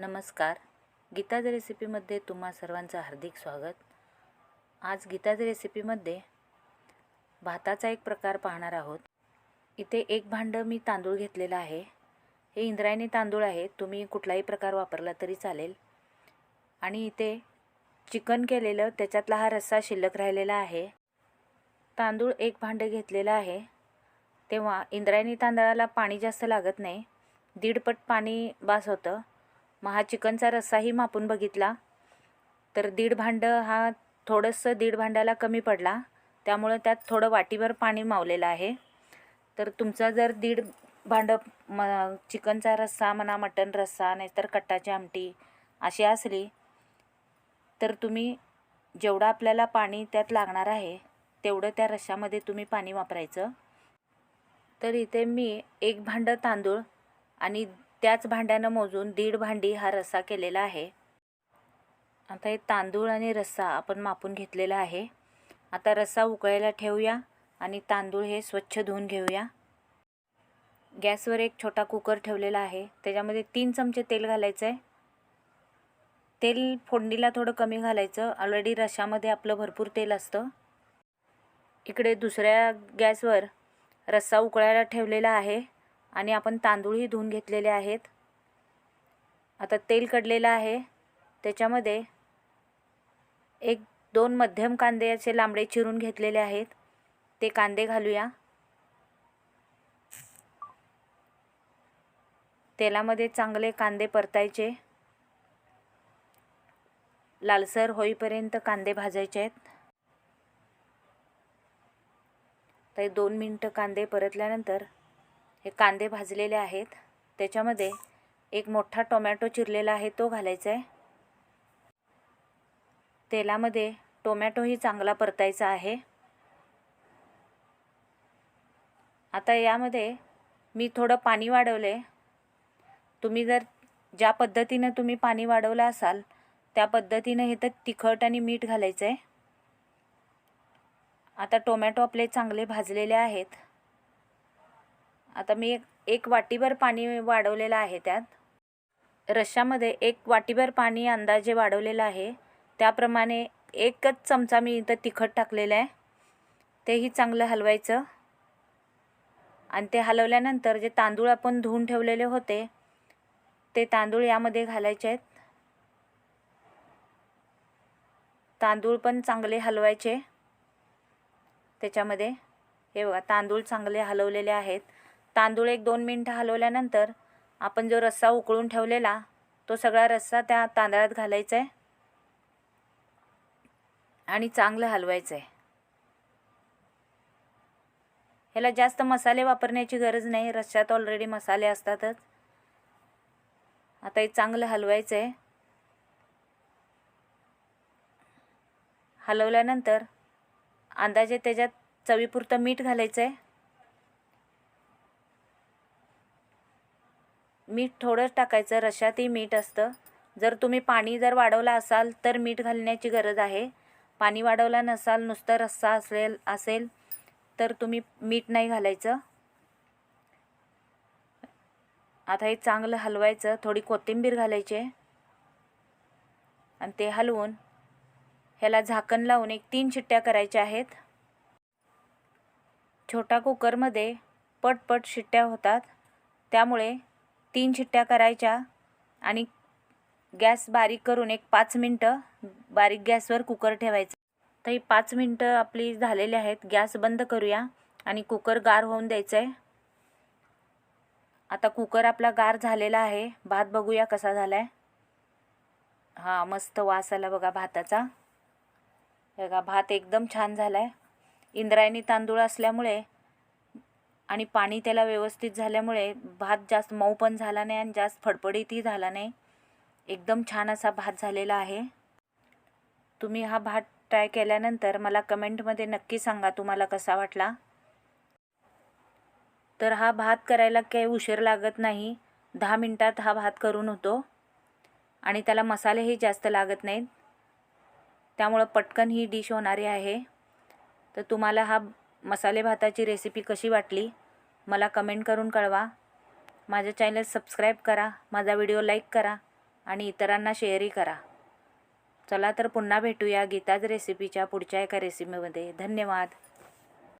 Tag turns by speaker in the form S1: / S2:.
S1: नमस्कार. गीताज रेसिपीमध्ये तुम्हा सर्वांचं हार्दिक स्वागत. आज गीताज रेसिपीमध्ये भाताचा एक प्रकार पाहणार आहोत. इथे एक भांडं मी तांदूळ घेतलेलं आहे. हे इंद्रायणी तांदूळ आहे. तुम्ही कुठलाही प्रकार वापरला तरी चालेल. आणि इथे चिकन केलेलं त्याच्यातला हा रस्सा शिल्लक राहिलेला आहे. तांदूळ एक भांडं घेतलेलं आहे. तेव्हा इंद्रायणी तांदळाला पाणी जास्त लागत नाही. दीडपट पाणी बास होतं. मग हा चिकनचा रस्साही मापून बघितला. तर दीड भांडं हा थोडंसं दीड भांड्याला कमी पडला. त्यामुळं त्यात थोडं वाटीभर पाणी मावलेलं आहे. तर तुमचा जर दीड भांडं म चिकनचा रस्सा म्हणा मटण रस्सा नाहीतर कट्टाची आमटी अशी असली तर तुम्ही जेवढं आपल्याला पाणी त्यात लागणार आहे तेवढं त्या रश्श्यामध्ये तुम्ही पाणी वापरायचं. तर इथे मी एक भांडं तांदूळ आणि त्याच भांड्यानं मोजून दीड भांडी हा रस्सा केलेला आहे. आता हे तांदूळ आणि रस्सा आपण मापून घेतलेला आहे. आता रस्सा उकळायला ठेवूया आणि तांदूळ हे स्वच्छ धुवून घेऊया. गॅसवर एक छोटा कुकर ठेवलेला आहे. त्याच्यामध्ये तीन चमचे तेल घालायचं आहे तेल फोडणीला थोडं कमी घालायचं. ऑलरेडी रश्यामध्ये आपलं भरपूर तेल असतं. इकडे दुसऱ्या गॅसवर रस्सा उकळायला ठेवलेला आहे. आणि आपण तांदूळही धुवून घेतलेले आहेत. आता तेल कडलेलं आहे. त्याच्यामध्ये एक दोन मध्यम कांदे असे लांबडे चिरून घेतलेले आहेत. ते कांदे घालूया. तेलामध्ये चांगले कांदे परतायचे. लालसर होईपर्यंत कांदे भाजायचे आहेत. तर दोन मिनटं कांदे परतल्यानंतर हे कांदे भाजलेले आहेत. त्याच्यामध्ये एक मोठा टोमॅटो चिरलेला आहे तो घालायचा आहे तेलामध्ये टोमॅटोही चांगला परतायचा आहे. आता यामध्ये मी थोडं पाणी वाढवले तुम्ही जर ज्या पद्धतीनं तुम्ही पाणी वाढवलं असाल त्या पद्धतीनं हे तर तिखट आणि मीठ घालायचं आहे आता टोमॅटो आपले चांगले भाजलेले आहेत. आता मी एक वाटीभर पाणी वाढवलेलं आहे त्यात. रश्श्यामध्ये एक वाटीभर पाणी अंदाजे वाढवलेलं आहे. त्याप्रमाणे एकच चमचा मी इथं तिखट टाकलेलं आहे. तेही चांगलं हलवायचं. आणि ते हलवल्यानंतर जे तांदूळ आपण धुवून ठेवलेले होते ते तांदूळ यामध्ये घालायचे आहेत. तांदूळ पण चांगले हलवायचे. त्याच्यामध्ये हे बघा तांदूळ चांगले हलवलेले आहेत. तांदूळ एक दोन मिनटं हलवल्यानंतर आपण जो रस्सा उकळून ठेवलेला तो सगळा रस्सा त्या तांदळात घालायचा आहे आणि चांगलं हलवायचं आहे ह्याला जास्त मसाले वापरण्याची गरज नाही रश्श्यात ऑलरेडी मसाले असतातच. आता हे चांगलं हलवायचं आहे हलवल्यानंतर अंदाजे त्याच्यात चवीपुरतं मीठ घालायचं आहे मीठ थोडंच टाकायचं रशातही मीठ असतं. जर तुम्ही पाणी जर वाढवलं असाल तर मीठ घालण्याची गरज आहे. पाणी वाढवला नसाल नुसतं रस्सा असेल असेल तर तुम्ही मीठ नाही घालायचं. आता हे चांगलं हलवायचं थोडी कोथिंबीर घालायची. आणि ते हलवून ह्याला झाकण लावून एक तीन शिट्ट्या करायच्या आहेत. छोटा कुकरमध्ये पटपट शिट्ट्या होतात. त्यामुळे तीन शिट्ट्या करायच्या आणि गॅस बारीक करून एक पाच मिनटं बारीक गॅसवर कुकर ठेवायचं. तर ही पाच मिनटं आपली झालेली आहेत. गॅस बंद करूया आणि कुकर गार होऊन द्यायचं आहे आता कुकर आपला गार झालेला आहे. भात बघूया कसा झाला आहे हां मस्त वास आला बघा भाताचा. बघा भात एकदम छान झाला आहे इंद्रायणी तांदूळ असल्यामुळे आणि पाणी त्याला व्यवस्थित झाल्यामुळे भात जास्त मऊ पण झाला नाही आणि जास्त फडफडीतही झाला नाही. एकदम छान असा भात झालेला आहे. तुम्ही हा भात ट्राय केल्यानंतर मला कमेंटमध्ये नक्की सांगा तुम्हाला कसा वाटला. तर हा भात करायला काही उशीर लागत नाही. दहा मिनटात हा भात करून होतो. आणि त्याला मसालेही जास्त लागत नाहीत. त्यामुळं पटकन ही डिश होणारी आहे. तर तुम्हाला हा मसाले भाताची रेसिपी कशी वाटली? मला कमेंट करून कळवा. माझं चॅनल सबस्क्राईब करा माझा व्हिडिओ लाईक करा आणि इतरांना शेअरही करा. चला तर पुन्हा भेटूया गीताज रेसिपीच्या पुढच्या एका रेसिपीमध्ये धन्यवाद.